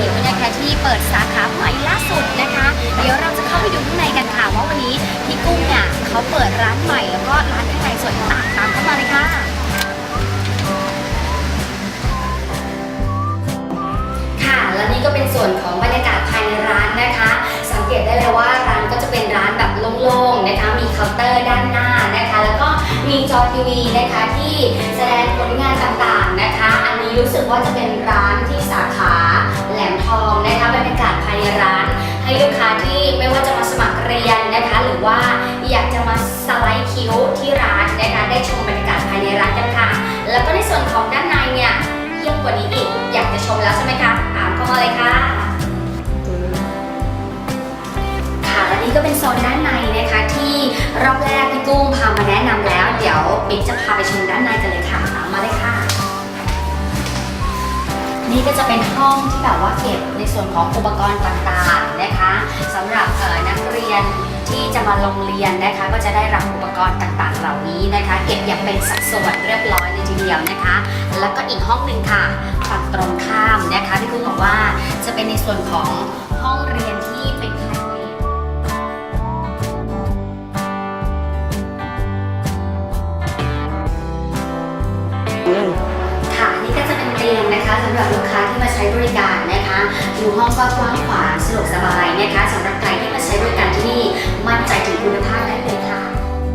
ปิดสาขาใหม่ล่าสุดนะคะ เดี๋ยวเราจะเข้าไปดูข้างในกันค่ะว่าวันนี้พี่กุ้งเนี่ยเขาเปิดร้านใหม่แล้วก็ร้านข้างในสวยต่างตามเข้ามาเลยค่ะค่ะและนี่ก็เป็นส่วนของบรรยากาศภายในร้านนะคะ สังเกตได้เลยว่าร้านก็จะเป็นร้านแบบโล่งๆนะคะมีเคาน์เตอร์ด้านหน้านะคะ แล้วก็มีจอทีวีนะคะที่แสดงผลงานต่างๆนะคะ อันนี้รู้สึกว่าจะเป็นร้าน คิ้วที่ร้านนะคะได้ชมบรรยากาศภายในร้านกันค่ะ แล้วก็ในส่วนของด้านในเนี่ยเยี่ยมกว่านี้อีก อยากจะชมแล้วใช่ไหมคะตามเข้ามาเลยค่ะค่ะและนี่ก็เป็นโซนด้านในนะคะที่รอบแรกพี่กุ้งพามาแนะนำแล้ว เดี๋ยวบิ๊กจะพาไปชมด้านในกันเลยค่ะตามมาเลยค่ะ นี่ก็จะเป็นห้องที่แบบว่าเก็บในส่วนของอุปกรณ์ต่างๆนะคะสำหรับนักเรียน ที่จะมาลงเรียนนะคะ ก็จะได้รับอุปกรณ์ต่างๆ เหล่านี้นะคะ เก็บอย่างเป็นสัดส่วนเรียบร้อยเลยทีเดียวนะคะ แล้วก็อีกห้องหนึ่งค่ะฝั่งตรงข้ามนะคะพี่กุ้งบอกว่าจะเป็นในส่วนของห้องเรียนที่เป็น ที่มาใช้บริการนะคะดูห้องก็กว้างขวางสะดวกสบายนะคะสำหรับใครที่มาใช้บริการที่นี่มั่นใจถึงคุณภาพได้เลยค่ะ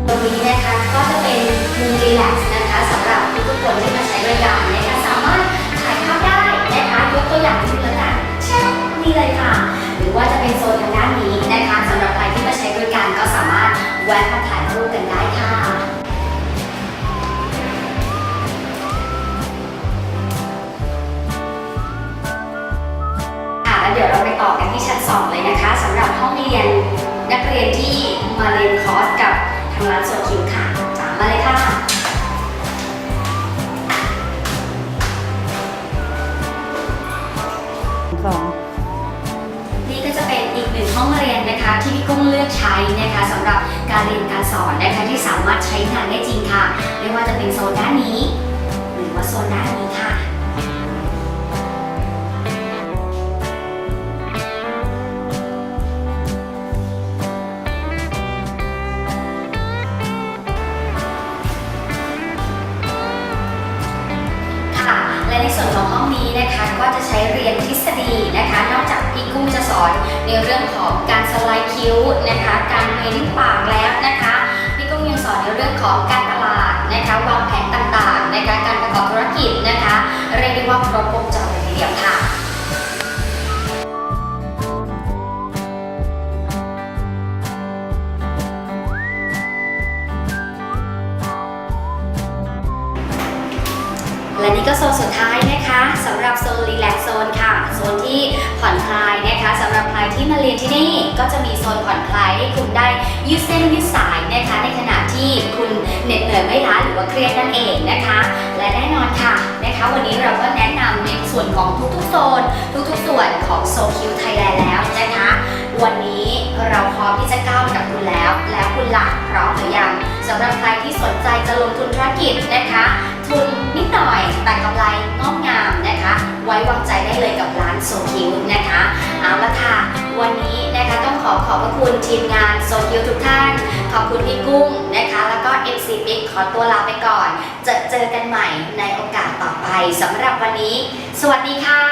ตรงนี้นะคะก็จะเป็นมุมรีแลกซ์นะคะสำหรับทุกคนที่มาใช้บริการนะคะสามารถถ่ายภาพได้นะคะยกตัวอย่างที่เลยนเช่นนี่เลยค่ะ หรือว่าจะเป็นโซนทางด้านนี้นะคะสำหรับใครที่มาใช้บริการก็สามารถแวะมาถ่ายรูปกันได้ค่ะ กุ้งเลือกใช้นะคะสำหรับการเรียนการสอนนะคะที่สามารถใช้งานได้จริงค่ะ ไม่ว่าจะเป็นโซนด้านนี้ หรือว่าโซนด้าน และในส่วนของห้องนี้นะคะก็จะใช้เรียนทฤษฎีนะคะ นอกจากพี่กุ้งจะสอนในเรื่องของการสไลด์คิ้วนะคะ การเม้นปากแล้วนะคะพี่กุ้งยังสอนในเรื่องของการตลาดนะคะวางแผนต่างๆนะคะการประกอบธุรกิจนะคะ เรียกได้ว่าครบวงจรเลยทีเดียวค่ะและำหรับโซนรีแลกโซนค่ะ โซนที่ผ่อนคลายนะคะสำหรับใครที่มาเรียนที่นี่ก็จะมีโซนผ่อนคลายให้คุณได้ยืดเส้นยืดสายนะคะในขณะที่คุณเหน็ดเหนื่อยไม่ล้าหรือว่าเครียดนั่นเองนะคะ และแน่นอนค่ะนะคะ วันนี้เราก็แนะนำในส่วนของทุกๆโซน ทุกๆส่วนของโซคิวไทยแลนด์แล้วนะคะ วันนี้เราพร้อมที่จะก้าวกับคุณแล้ว แล้วคุณหลักพร้อมหรือยังสำหรับใครที่สนใจจะลงทุนธุรกิจนะคะ กับร้านโซคิวนะคะเอาละค่ะ วันนี้นะคะต้องขอขอบพระคุณทีมงานโซคิวทุกท่าน ขอบคุณพี่กุ้งนะคะ แล้วก็ MC บิ๊กขอตัวลาไปก่อน จะเจอกันใหม่ในโอกาสต่อไปสำหรับวันนี้ สวัสดีค่ะ